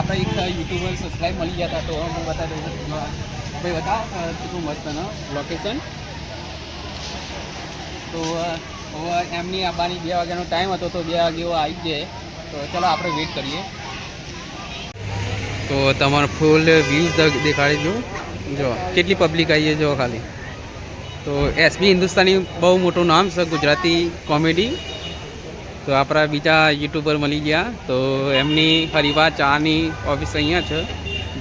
આપણે એક YouTuber subscribe મળી ગયા હતા તો હું બતાવી દઉં ભાઈ બતાવો કેટલું મસ્ત ને લોકેશન તો એમની આવવાની બે વાગ્યાનો ટાઈમ હતો, તો બે વાગે એવો આવી જાય તો ચલો આપણે વેઇટ કરીએ. તો તમારો ફૂલ વ્યૂઝ દેખાડી દો. જો, કેટલી પબ્લિક આવી છે, જો ખાલી. તો એસબી હિન્દુસ્તાની બહુ મોટું નામ છે, ગુજરાતી કોમેડી તો આપણા બીજા યુટ્યુબર મળી ગયા. તો એમની હરિવા ચાની ઓફિસ અહીંયા છે.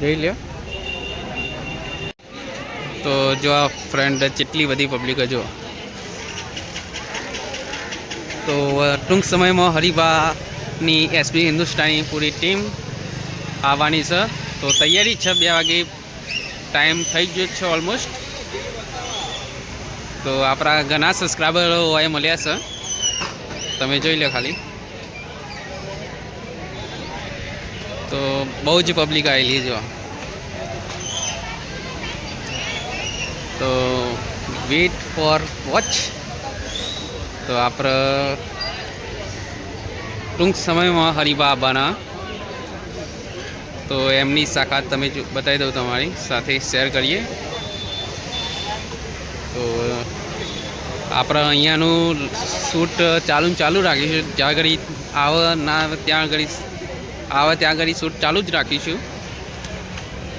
જોઈ લ્યો. તો જો આ ફ્રેન્ડ જેટલી બધી પબ્લિક જો તો ટૂંક સમયમાં હરિભાની એસપી હિન્દુસ્તાની પૂરી ટીમ આવવાની છે. તો તૈયારી છે બે વાગે. ટાઈમ થઈ ગયો છે ઓલમોસ્ટ તો આપણા ઘણા સબસ્ક્રાઈબરો એ મળ્યા છે. તમે જોઈ લો ખાલી. તો બહુ જ પબ્લિક આવેલી જો. તો વેટ ફોર વોચ તો આપણે ટૂંક સમયમાં હરિભા આવવાના તો એમની સાકાત તમે બતાવી દઉં તમારી, સાથે શેર કરીએ. તો આપણે અહીંયાનું શૂટ ચાલુ ચાલુ રાખીશું. જ્યાં ઘડી આવે ના ત્યાં ઘડી આવે ત્યાં ઘડી શૂટ ચાલુ જ રાખીશું.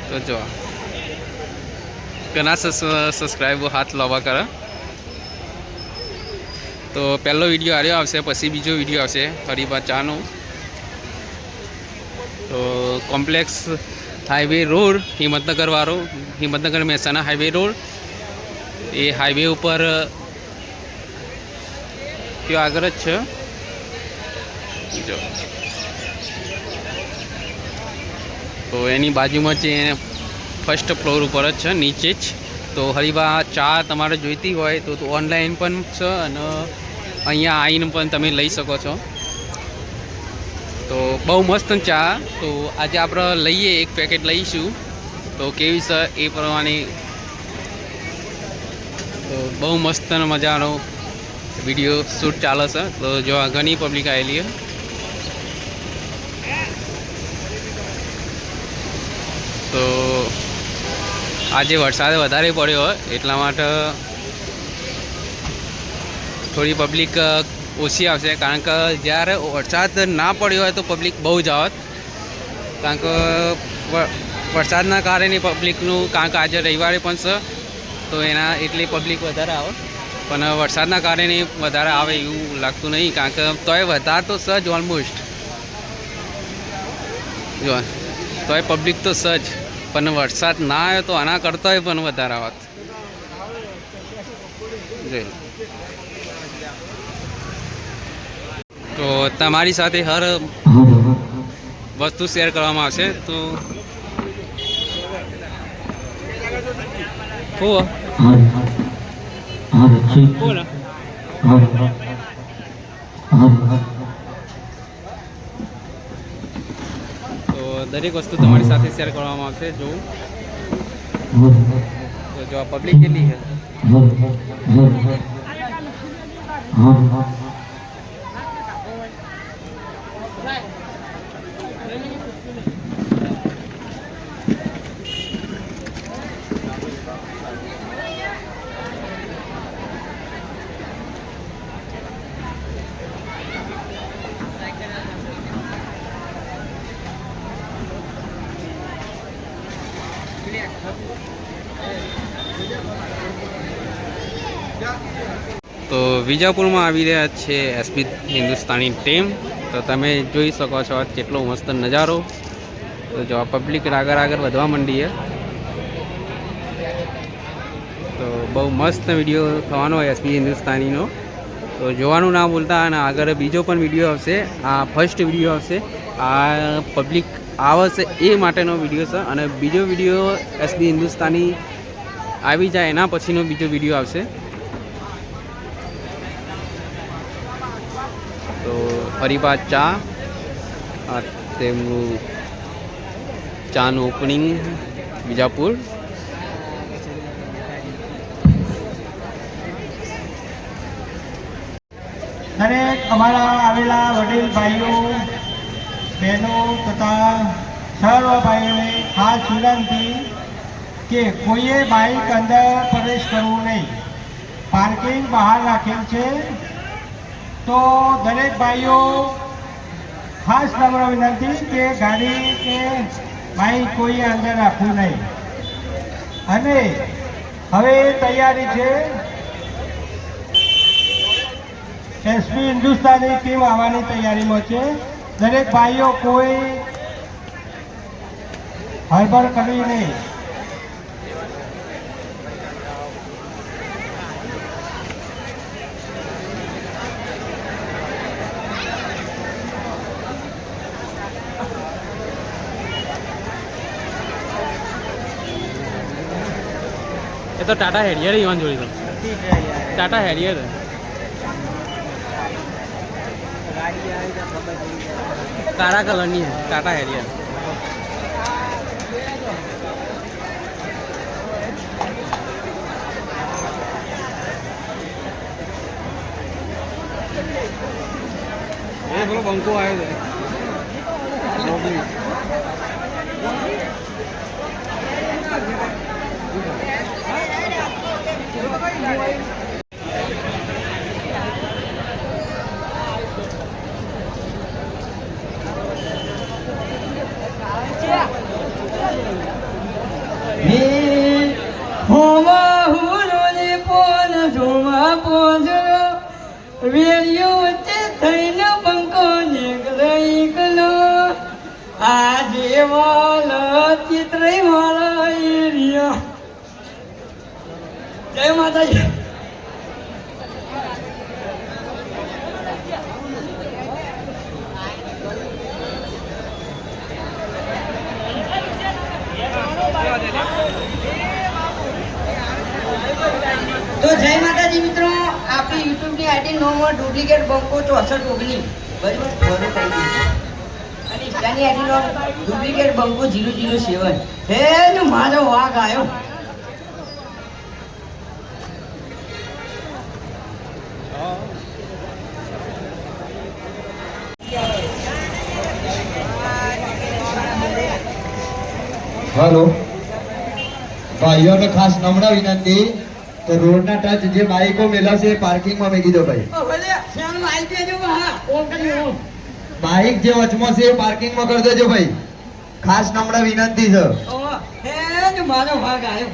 તો જો. ઘણા સબસ્ક્રાઈબ હાથ લાવવા કરે. તો પહેલો વીડિયો આવ્યો આવશે, પછી બીજો વીડિયો આવશે હરિભા ચાનો તો કોમ્પ્લેક્સ હાઈવે રોડ, હિંમતનગરવાળો, હિંમતનગર મહેસાણા હાઈવે રોડ. એ હાઈવે ઉપર ત્યાં આગળ જ છે. તો એની બાજુમાં છે ફર્સ્ટ ફ્લોર ઉપર જ છે, નીચે જ. તો હરિભા ચા તમારે જોઈતી હોય તો ઓનલાઈન પણ છે અને અહીંયા આવીને પણ તમે લઈ શકો છો. તો બહુ મસ્ત ચા. તો આજે આપણે લઈએ, એક પેકેટ લઈશું. તો કેવી છે એ પ્રમાણે. તો બહુ મસ્ત મજાનો વીડિયો શૂટ ચાલે છે. તો જો ઘણી પબ્લિક આવેલી છે. તો આજે વરસાદ વધારે પડ્યો હોય એટલા માટે થોડી પબ્લિક ઓછી આવશે. કારણ કે જ્યારે વરસાદ ના પડ્યો હોય તો પબ્લિક બહુ જ આવત. કારણ કે વરસાદના કારણે પબ્લિકનું કારણ કે આજે રવિવારે પણ છે, તો એના એટલી પબ્લિક વધારે આવે પણ વરસાદના કારણે વધારે આવે એવું લાગતું નહીં કારણ કે તોય વધારે તો સજ ઓલમોસ્ટ જો તોય પબ્લિક તો સજ પણ વરસાદ ના આવ્યો તો આના કરતોય પણ વધારે આવત. તો તમારી સાથે હર વસ્તુ શેર કરવામાં આવશે તો હું? બોલો તો દરેક વસ્તુ તમારી સાથે શેર કરવામાં આવશે જો તો જો આ પબ્લિક કેટલી છે? તો વિજાપુરમાં આવી રહ્યા છે એસપી હિન્દુસ્તાની ટીમ. તો તમે જોઈ શકો છો કેટલો મસ્ત નજારો. તો જો પબ્લિક આગળ આગળ વધવા માંડી તો બહુ મસ્ત વીડિયો થવાનો હોય એસપી હિન્દુસ્તાનીનો. તો જોવાનું ના ભૂલતા અને આગળ બીજો પણ વીડિયો આવશે. આ ફર્સ્ટ વીડિયો આવશે. આ પબ્લિક આવશે એ માટેનો વીડિયો છે અને બીજો વીડિયો એસબી હિન્દુસ્તાની આવી જાય એના પછીનો બીજો વીડિયો આવશે. તો હરિભા ચા તેમનું ચાનું ઓપનિંગ બીજાપુર. દરેક અમારા આવેલા વડીલ ભાઈઓ બહેનો તથા સર્વ ભાઈઓને ખાસ વિનંતી કે કોઈએ બાઇક અંદર પ્રવેશ કરવો નહીં. પાર્કિંગ બહાર રાખેલ છે. તો દરેક ભાઈઓ ખાસ નમ્ર વિનંતી કે ગાડી કે બાઇક કોઈએ અંદર રાખવું નહીં. અને હવે તૈયારી છે. એસપી હિન્દુસ્તાની ટીમ આવવાની તૈયારીમાં છે. દરેક ભાઈઓ કોઈ હળબળ કરવી નહીં. એ તો ટાટા હેરિયર ઈવાન જોડી તો ટાટા હેરિયર કાળા કલરની છે ટાટા હેરિયર એ પેલો બંકો આવ્યો છે હે વેરિયો વચ્ચે થઈને બંકો નીકળી ગયો આજે વાલ ચિત્ર મારા એરિયા જય માતાજી. તો જય માતાજી મિત્રો. આપણી યુટ્યુબની આઈડી નો મોર ડુપ્લિકેટ બંકો ચોસઠ ઓગણીસ બરાબર? અને ઇન્સ્ટાની આઈડી નો ડુપ્લિકેટ બંકો જીરો જીરો સેવન. હે ને મારો વાઘ આવ્યો હલો. ભાઈઓને ખાસ નમ્ર વિનંતી તો રોડ ના ટચ જે બાઈકો મેલાશે એ પાર્કિંગમાં મેકી દો ભાઈ. બાઈક જે વચમાં છે એ પાર્કિંગમાં કરી દેજો ભાઈ. ખાસ નમ્ર વિનંતી છે. હે મારો ભાગ આવ્યો